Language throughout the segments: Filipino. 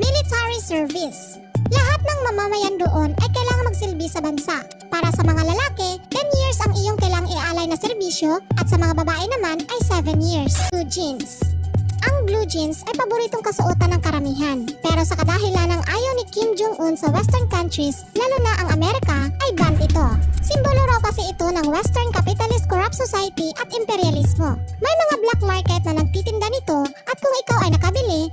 Military service. Lahat ng mamamayan doon ay kailangan magsilbi sa bansa. Para sa mga lalaki, 10 years ang iyong kailangang ialay na serbisyo at sa mga babae naman ay 7 years. Blue jeans. Ang blue jeans ay paboritong kasuotan ng karamihan. Pero sa kadahilan ng ayaw ni Kim Jong-un sa western countries, lalo na ang Amerika, ay banned ito. Simbolo raw kasi ito ng western capitalist corrupt society at imperialismo. May mga black market na nagtitinda nito at kung ikaw ay nakabili,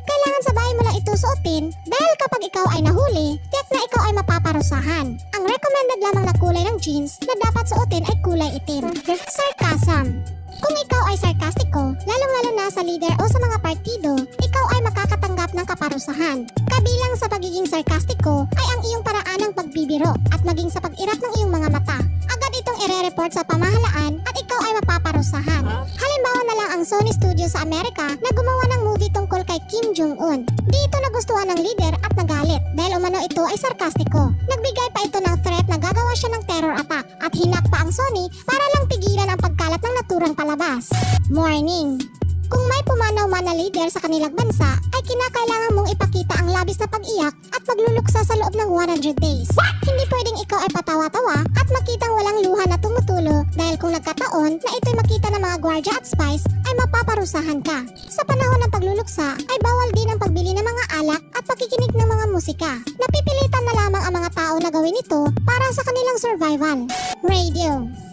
suotin dahil kapag ikaw ay nahuli, tiyak na ikaw ay mapaparusahan. Ang recommended lamang na kulay ng jeans na dapat suotin ay kulay itim. Sarcasm. Kung ikaw ay sarkastiko, lalong-lalo na sa leader o sa mga partido, ikaw ay makakatanggap ng kaparusahan. Kabilang sa pagiging sarkastiko ay ang iyong paraan ng pagbibiro at maging sa pag-irap ng iyong mga mata. Agad itong ire-report sa pamahalaan at ikaw ay mapaparusahan. Halimbawa na lang ang Sony Studio sa Amerika na gumawa ng movie tungkol kay Kim Jong-un. Di ito nagustuhan ng leader at nagalit dahil umano ito ay sarkastiko. Nagbigay pa ito ng threat na gagawa siya ng terror attack at hinak pa ang Sony para lang pigilan ang pagkalat ng naturang palabas. Morning! Kung may pumanaw man na leader sa kanilang bansa, ay kinakailangan mong ipakita ang labis na pag-iyak at pagluluksa sa loob ng 100 days. Hindi pwedeng ikaw ay patawa-tawa at makitang walang luha na tumutulo dahil kung nagkataon na ito'y makita ng mga gwardya at spies, ay mapaparusahan ka. Sa panahon ng pagluluksa, ay bawal din ang pagbili ng mga alak at pakikinig ng mga musika. Napipilitan na lamang ang mga tao na gawin ito para sa kanilang survival. Radio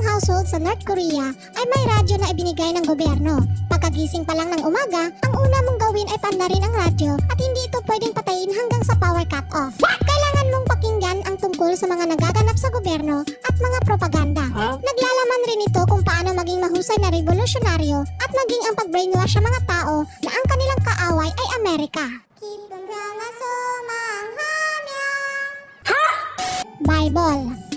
ng household sa North Korea ay may radyo na ibinigay ng gobyerno. Pagkagising pa lang ng umaga, ang una mong gawin ay pandarin ang radyo at hindi ito pwedeng patayin hanggang sa power cut off. Kailangan mong pakinggan ang tungkol sa mga nagaganap sa gobyerno at mga propaganda. Naglalaman rin ito kung paano maging mahusay na revolusyonaryo at maging ang pag-brainwash sa mga tao na ang kanilang kaaway ay Amerika. Bible ang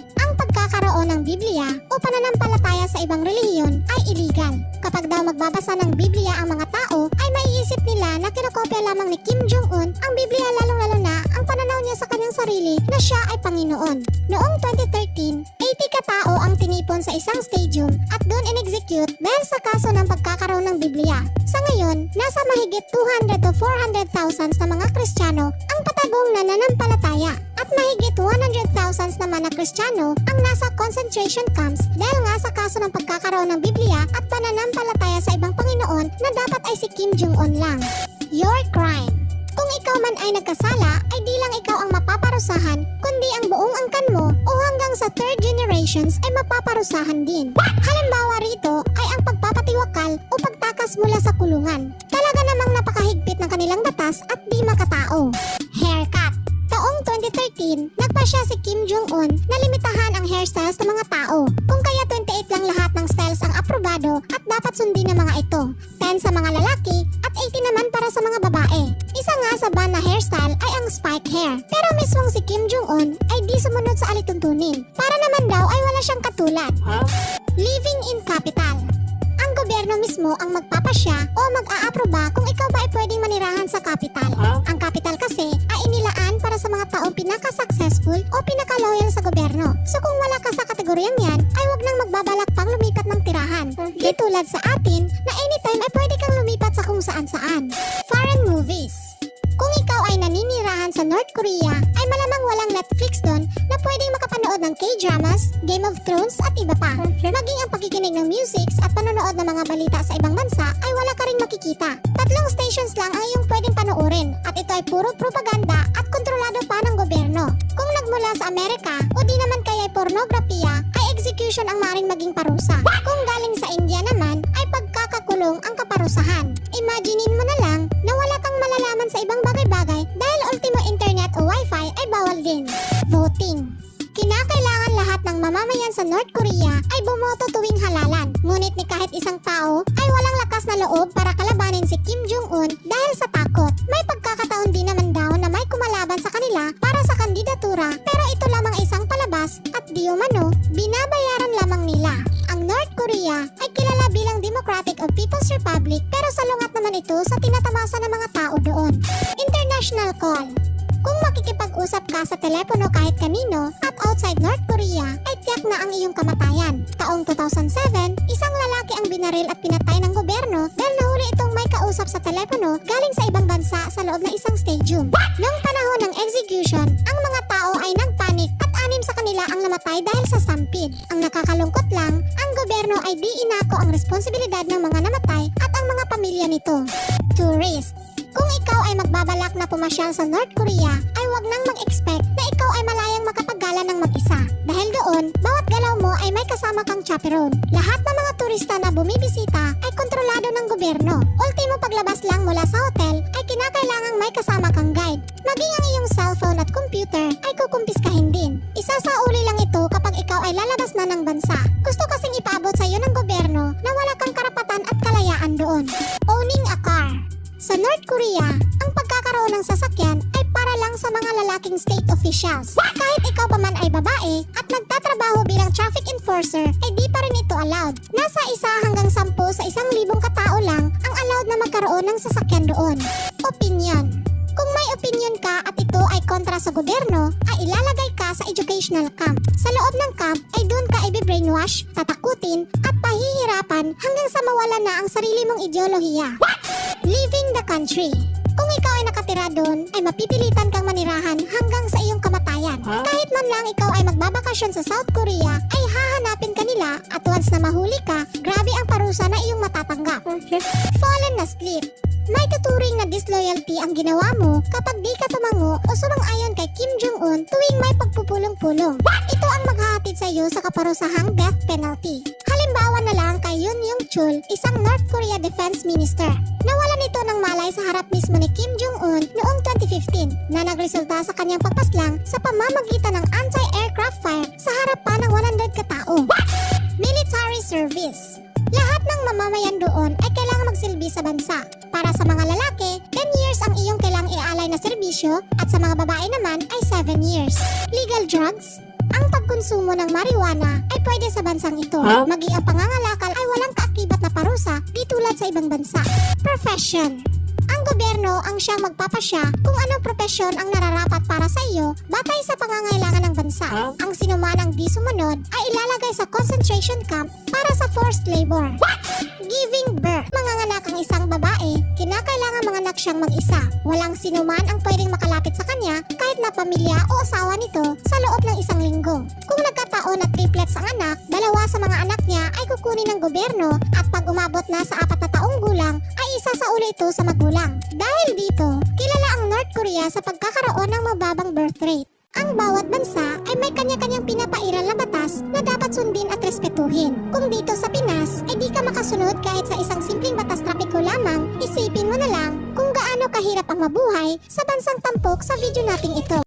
pagkakaroon ng Biblia o pananampalataya sa ibang relihiyon ay illegal. Kapag daw magbabasa ng Biblia ang mga tao, ay maiisip nila na kinokopya lamang ni Kim Jong-un ang Biblia lalong-lalo na ang pananaw niya sa kanyang sarili na siya ay Panginoon. Noong 2013, 80 katao ang tinipon sa isang stadium at doon in-execute dahil sa kaso ng pagkakaroon ng Biblia. Sa ngayon, nasa mahigit 200 to 400,000 na mga Kristiyano ang patagong nananampalataya at mahigit 100,000 naman na Kristiyano ang nasa concentration camps dahil nga sa kaso ng pagkakaroon ng Biblia at pananampalataya sa ibang Panginoon na dapat ay si Kim Jong-un lang. Your crime. Kung ikaw man ay nagkasala, ay di lang ikaw ang mapaparusahan, kundi ang buong angkan mo o hanggang sa third generations ay mapaparusahan din. Halimbawa rito ay ang pagpapatiwakal o pagtakas mula sa kulungan. Talaga namang napakahigpit ng kanilang batas at di makatao. Haircut. Taong 2013, nagpasya si Kim Jong-un na limitahan ang hairstyles ng mga tao. Kung kaya 28 lang lahat ng styles ang aprobado at dapat sundin ng mga ito. 10 sa mga lalaki at 80 naman para sa mga babae. Isa nga sa ban na hairstyle ay ang spike hair. Pero mismong si Kim Jong-un ay di sumunod sa alituntunin. Para naman daw ay wala siyang katulad. Living in capital. Ang gobyerno mismo ang magpapasya o mag-aaproba kung ikaw ba ay pwedeng manirahan sa capital. Ang sa mga taong pinaka-successful o pinaka-loyal sa gobyerno. So kung wala ka sa kategoryang yan, ay wag nang magbabalak pang lumipat ng tirahan. Di tulad sa atin na anytime ay pwede kang lumipat sa kung saan-saan. Foreign movies. Kung ikaw ay naninirahan sa North Korea, ay malamang walang Netflix doon na pwedeng makapanood ng K-dramas, Game of Thrones at iba pa. Maging ang pakikinig ng musics at panonood ng mga balita sa ibang bansa ay wala ka rin makikita. Tatlong stations lang ang iyong pwedeng panoorin at ito ay puro propaganda at Amerika o di naman kaya pornografiya, ay execution ang maring maging parusa. Kung galing sa India naman, ay pagkakakulong ang kaparusahan. Imaginein mo na lang na wala kang malalaman sa ibang bagay-bagay dahil ultimo internet o wifi ay bawal din. Voting. Kinakailangan lahat ng mamamayan sa North Korea ay bumoto tuwing halalan. Ngunit ni kahit isang tao ay walang lakas na loob para kalabanin si Kim Jong-un dahil sa takot. May pagkakataon din naman daw na may kumalaban kandidatura pero ito lamang isang palabas at di umano, binabayaran lamang nila. Ang North Korea ay kilala bilang Democratic of People's Republic pero salungat naman ito sa tinatamasa ng mga tao doon. International call. Kung makikipag-usap ka sa telepono kahit kanino at outside North Korea, ay tiyak na ang iyong kamatayan. Taong 2007, isang lalaki ang binaril at pinatay ng gobyerno dahil nahuli itong may kausap sa telepono galing sa ibang bansa sa loob ng isang stadium. Noong panahon ng execution, namatay dahil sa stampede. Ang nakakalungkot lang, ang gobyerno ay di inako ang responsibilidad ng mga namatay at ang mga pamilya nito. Tourist kung ikaw ay magbabalak na pumasyal sa North Korea, ay wag nang mag-expect na ikaw ay malayang makapagala ng mag-isa. Dahil doon, bawat galaw mo ay may kasama kang chaperone. Lahat ng mga turista na bumibisita ay kontrolado ng gobyerno. Ultimo paglabas lang mula sa hotel ay kinakailangang may kasama kang guide. Maging ang iyong cellphone at computer ay kukumpiskahin din. Kapag ikaw na ng bansa. Gusto kasing ipaabot sa iyo ng gobyerno na wala kang karapatan at kalayaan doon. Owning a car sa North Korea, ang pagkakaroon ng sasakyan ay para lang sa mga lalaking state officials. Kahit ikaw pa man ay babae at nagtatrabaho bilang traffic enforcer, ay di pa rin ito allowed. Nasa isa hanggang sampu sa isang libong katao lang ang allowed na magkaroon ng sasakyan doon. Opinion kung may opinion ka at ito ay kontra sa gobyerno, ay ilalagay ka sa educational camp. Sa loob ng camp ay doon ka i-brainwash, tatakutin, at pahihirapan hanggang sa mawala na ang sarili mong ideolohiya. Leaving the country. Kung ikaw ay nakatira doon, ay mapipilitan kang manirahan hanggang sa iyong kamatayan. Kahit man lang ikaw ay magbabakasyon sa South Korea, ay hahanapin ka nila at once na mahuli ka, grabe ang parusa na iyong matatanggap. Fallen asleep. May tuturing na disloyalty ang ginawa mo kapag di ka tumango o sumang-ayon kay Jong-un tuwing may pagpupulong-pulong. Ito ang maghahatid sa iyo sa kaparusahang death penalty. Halimbawa na lang kay Yoon Young Chul, isang North Korea Defense Minister. Nawalan ito ng malay sa harap mismo ni Kim Jong-un noong 2015 na nagresulta sa kanyang pagpaslang sa pamamagitan ng anti-aircraft fire sa harap pa ng 100 katao. Military Service lahat ng mamamayan doon ay kailangang magsilbi sa bansa. Para sa mga lalaki, 10 years ang iyong kailangang ialay na serbisyo at sa mga babae naman ay 7 years. Legal drugs? Ang pagkonsumo ng marijuana ay pwede sa bansang ito. Huh? Maging ang pangangalakal ay walang kaakibat na parusa di tulad sa ibang bansa. Profession ang gobyerno ang siyang magpapasya kung anong propesyon ang nararapat para sa iyo batay sa pangangailangan ng bansa. Huh? Ang sinuman ang di sumunod ay ilalagay sa concentration camp para sa forced labor. Giving birth. Manganganak ang isang babae, kinakailangan manganak siyang mag-isa. Walang sinuman ang pwedeng makalapit sa kanya kahit na pamilya o asawa nito sa loob ng isang linggo. Kung nagkataon na triplets ang anak, dalawa sa mga anak niya ay kukunin ng gobyerno at pag umabot na sa apat na taong gulang ay isasauli ito sa magulang. Dahil dito, kilala ang North Korea sa pagkakaroon ng mababang birth rate. Ang bawat bansa ay may kanya-kanyang pinapairal na batas na dapat sundin at respetuhin. Kung dito sa Pinas ay di ka makasunod kahit sa isang simpleng batas trapiko lamang, isipin mo na lang kung gaano kahirap ang mabuhay sa bansang tampok sa video nating ito.